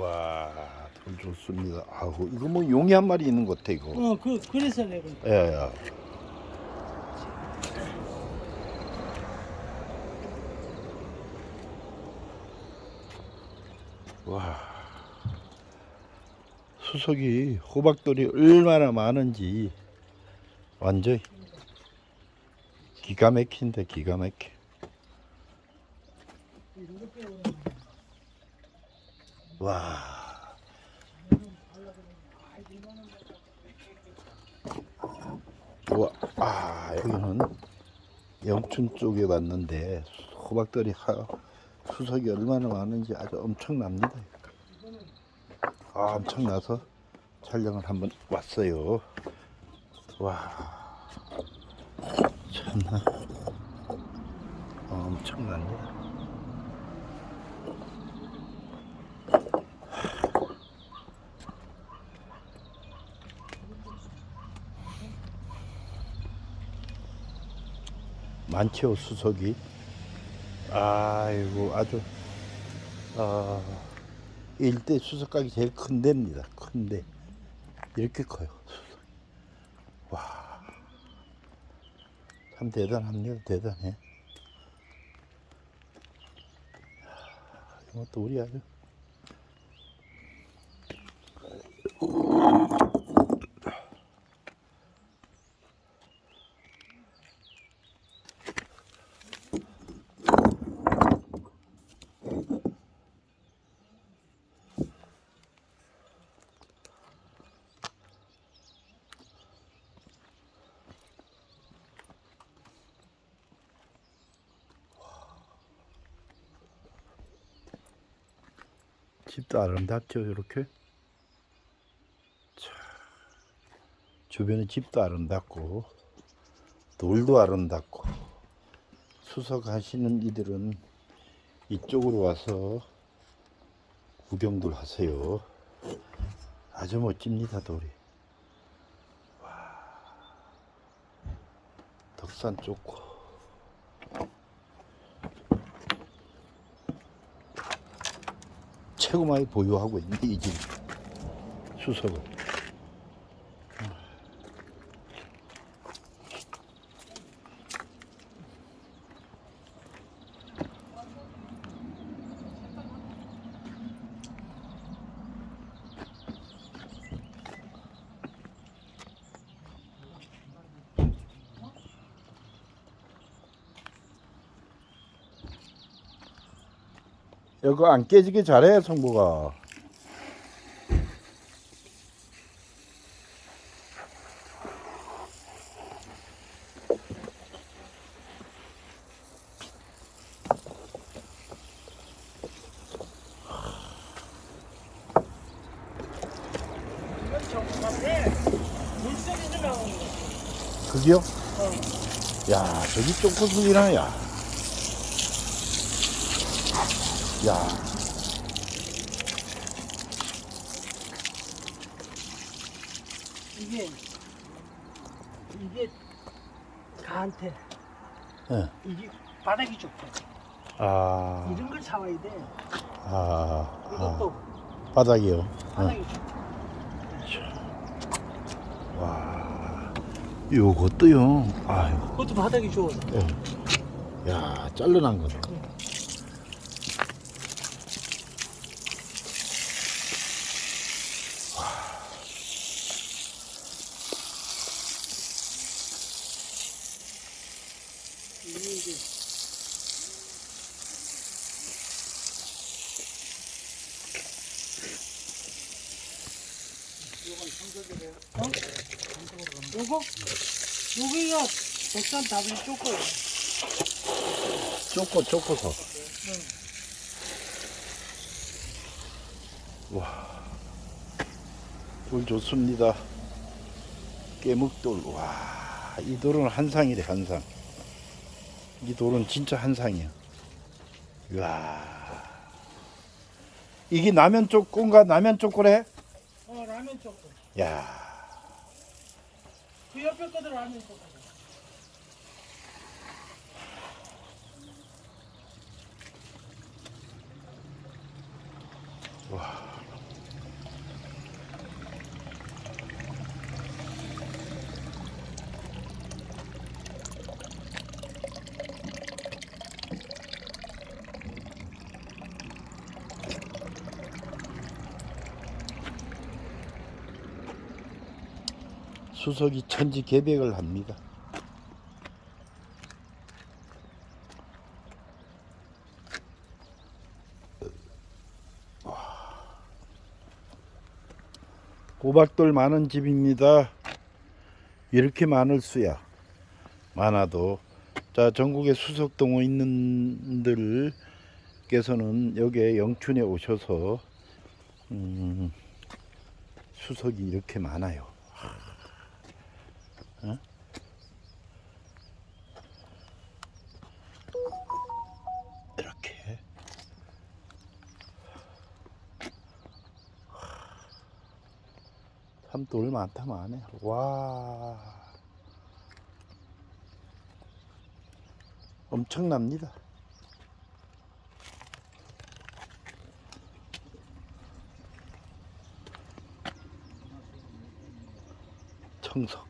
와, 돌 좋습니다. 아우, 이거 뭐 용이 한 마리 있는 것 같아, 이거. 어, 그 그래서 내가 예, 예. 와. 수석이 호박돌이 얼마나 많은지 완전 기가 막힌데 기가 막혀. 와. 와, 아 여기는 영춘 쪽에 왔는데 호박들이 하, 수석이 얼마나 많은지 아주 엄청납니다. 아, 엄청나서 촬영을 한번 왔어요. 와, 참나 어, 엄청납니다. 많죠 수석이. 아이고 아주 아 일대 수석각이 제일 큰 데입니다. 큰데. 이렇게 커요 수석. 와참 대단합니다. 대단해. 이것도 우리 아주 집도 아름답죠 이렇게? 자, 주변에 집도 아름답고 돌도 아름답고 수석하시는 이들은 이쪽으로 와서 구경들 하세요. 아주 멋집니다 돌이. 와 덕산 좋고 최고 많이 보유하고 있는 이집 수석을. 이거 안 깨지게 잘해 성부가. 그게요? 어. 야 저기 쪼꼬슬이나 야. 야 이게 이게 가한테 예. 이게 바닥이 좋고 아, 이런 걸 사와야 돼. 아, 이것도 아 바닥이요. 바닥이 좋고. 어. 와, 요것도요. 아유, 그것도 바닥이 좋아. 예. 야 잘라난 거네. 어? 요거? 여기가 백산 답이 쪼꼬요. 쪼꼬 쪼꼬서. 와, 돌 좋습니다. 깨묵돌. 와, 이 돌은 한상이래 한상. 이 돌은 진짜 한상이야. 와, 이게 남면 쪼꼬인가 남면 쪼꼬래? 어, 라면 쪼꼬. 야, 그 옆에 거도 라면 쪼꼬. 와. 수석이 천지 개백을 합니다. 호박돌 많은 집입니다. 이렇게 많을 수야 많아도 자 전국에 수석동호 있는 분들께서는 여기에 영춘에 오셔서 음, 수석이 이렇게 많아요. 참 돌 많다 많네. 와 엄청납니다. 청석.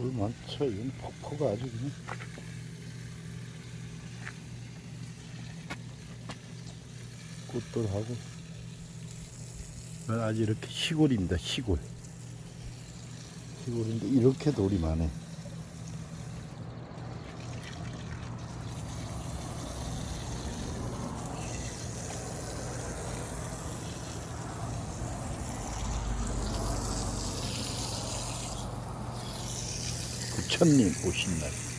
돌 많죠. 이건 폭포가 아주 그냥. 꽃돌하고. 이건 아주 이렇게 시골입니다. 시골. 시골인데 이렇게 돌이 많네. 부처님 오신 날.